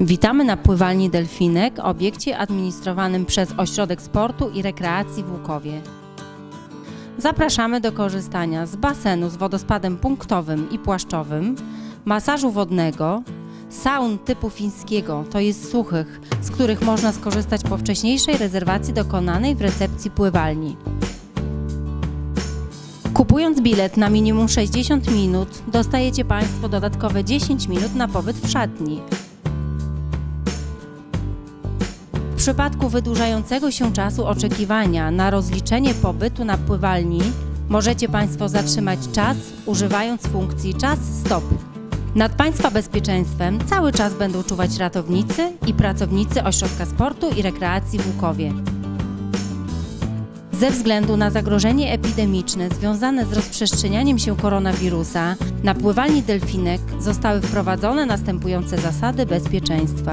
Witamy na pływalni Delfinek, obiekcie administrowanym przez Ośrodek Sportu i Rekreacji w Łukowie. Zapraszamy do korzystania z basenu z wodospadem punktowym i płaszczowym, masażu wodnego, saun typu fińskiego, to jest suchych, z których można skorzystać po wcześniejszej rezerwacji dokonanej w recepcji pływalni. Kupując bilet na minimum 60 minut, dostajecie Państwo dodatkowe 10 minut na pobyt w szatni. Przypadku wydłużającego się czasu oczekiwania na rozliczenie pobytu na pływalni, możecie Państwo zatrzymać czas używając funkcji czas stop. Nad Państwa bezpieczeństwem cały czas będą czuwać ratownicy i pracownicy Ośrodka Sportu i Rekreacji w Łukowie. Ze względu na zagrożenie epidemiczne związane z rozprzestrzenianiem się koronawirusa, na pływalni delfinek zostały wprowadzone następujące zasady bezpieczeństwa.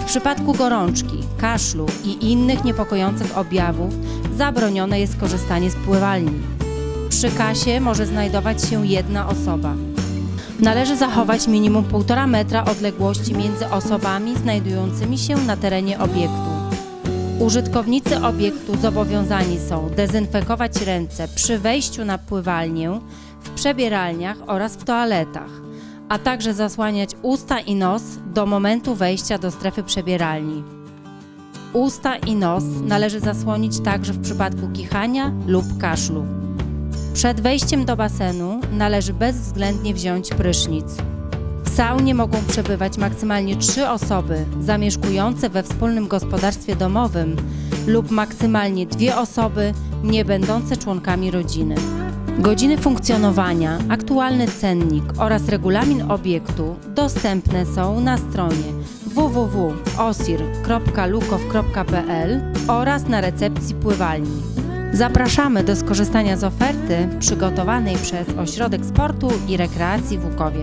W przypadku gorączki, kaszlu i innych niepokojących objawów zabronione jest korzystanie z pływalni. Przy kasie może znajdować się jedna osoba. Należy zachować minimum 1,5 metra odległości między osobami znajdującymi się na terenie obiektu. Użytkownicy obiektu zobowiązani są dezynfekować ręce przy wejściu na pływalnię, w przebieralniach oraz w toaletach, a także zasłaniać usta i nos do momentu wejścia do strefy przebieralni. Usta i nos należy zasłonić także w przypadku kichania lub kaszlu. Przed wejściem do basenu należy bezwzględnie wziąć prysznic. W saunie mogą przebywać maksymalnie trzy osoby zamieszkujące we wspólnym gospodarstwie domowym lub maksymalnie dwie osoby nie będące członkami rodziny. Godziny funkcjonowania, aktualny cennik oraz regulamin obiektu dostępne są na stronie www.osir.lukow.pl oraz na recepcji pływalni. Zapraszamy do skorzystania z oferty przygotowanej przez Ośrodek Sportu i Rekreacji w Łukowie.